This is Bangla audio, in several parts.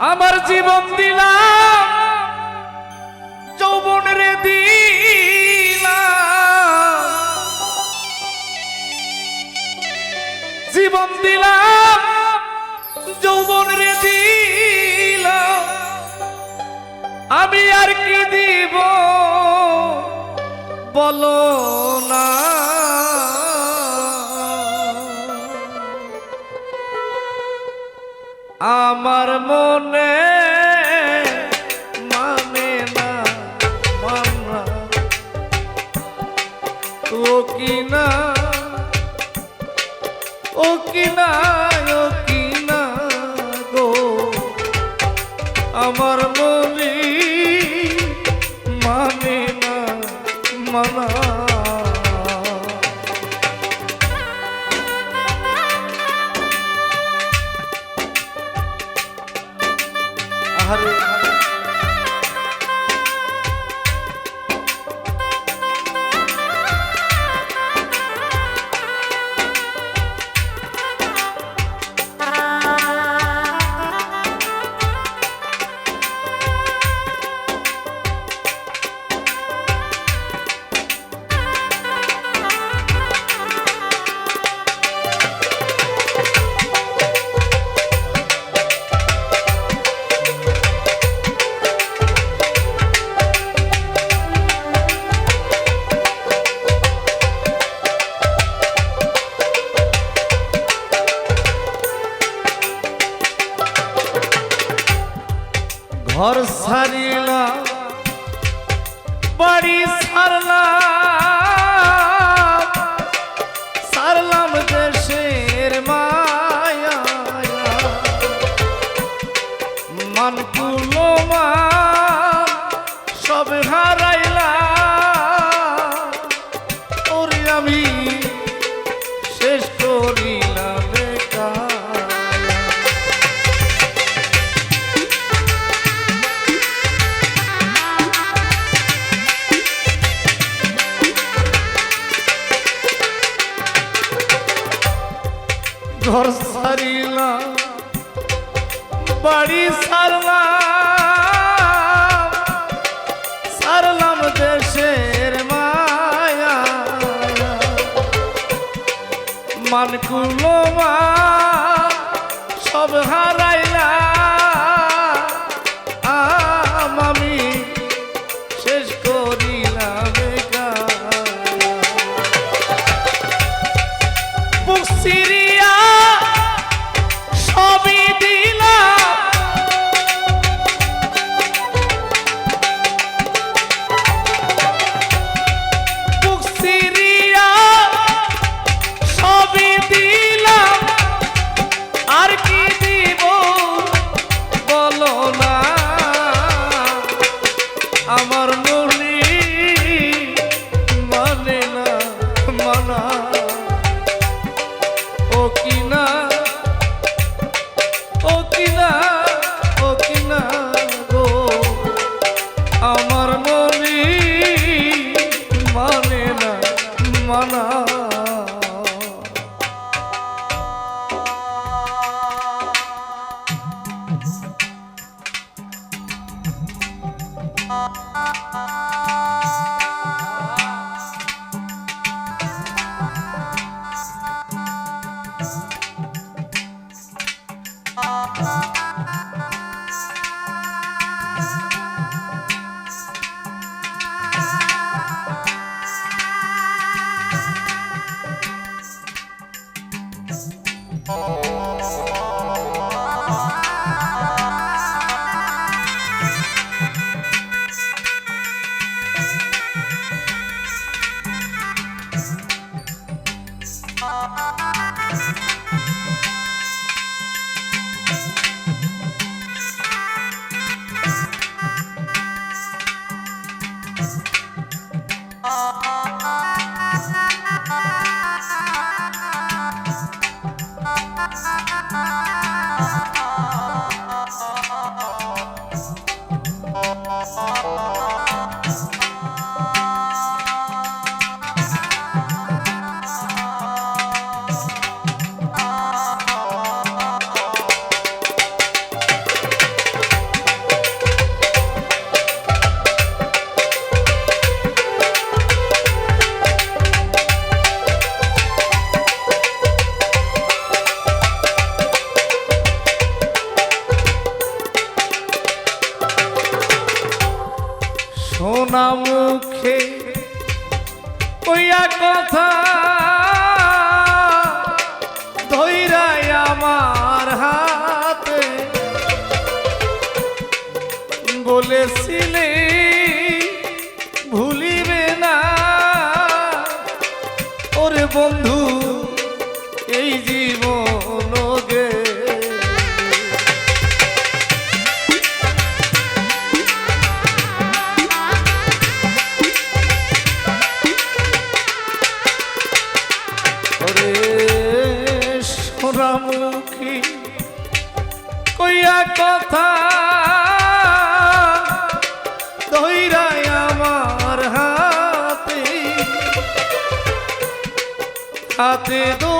আমার জীবন দিলাম যৌবন রে জীবন দিলাম যৌবন রে আমি আর কি দিব? বলো না। আমার মনে মানে না মানা ও কি না ও কি হরে ঘর সারিলা বাড়ি সারলা। সারলাম দেশের মায়া। সব হারাইলাম ঘর সারিলাম বাড়ি সারলাম সারলাম দেশের মায়া। মানকুলো মা Oh. না মুখে কইয়া কথা ধৈরাই আমার হাতে। বলেছিলে ভুলিবে না। ওরে বন্ধু এই জীবন কথা হাতে হাতে দড়ি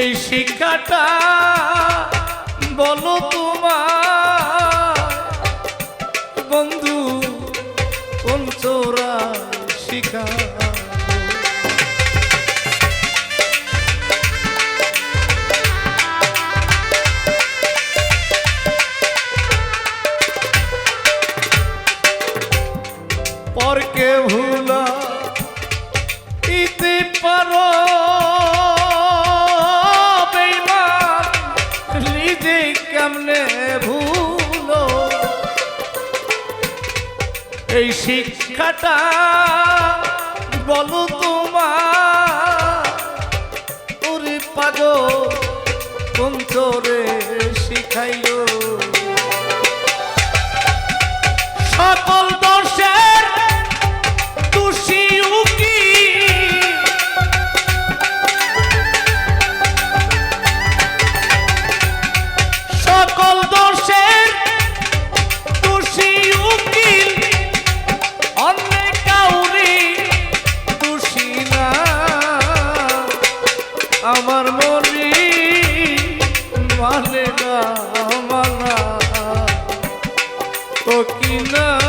এই শিক্ষাটা বলো তোমার। বন্ধু কোন চোরা শিখা। এই শিক্ষাটা বলো তোমার। পাগো তোরে শিখাইলো? সকল দোষের ও কিনা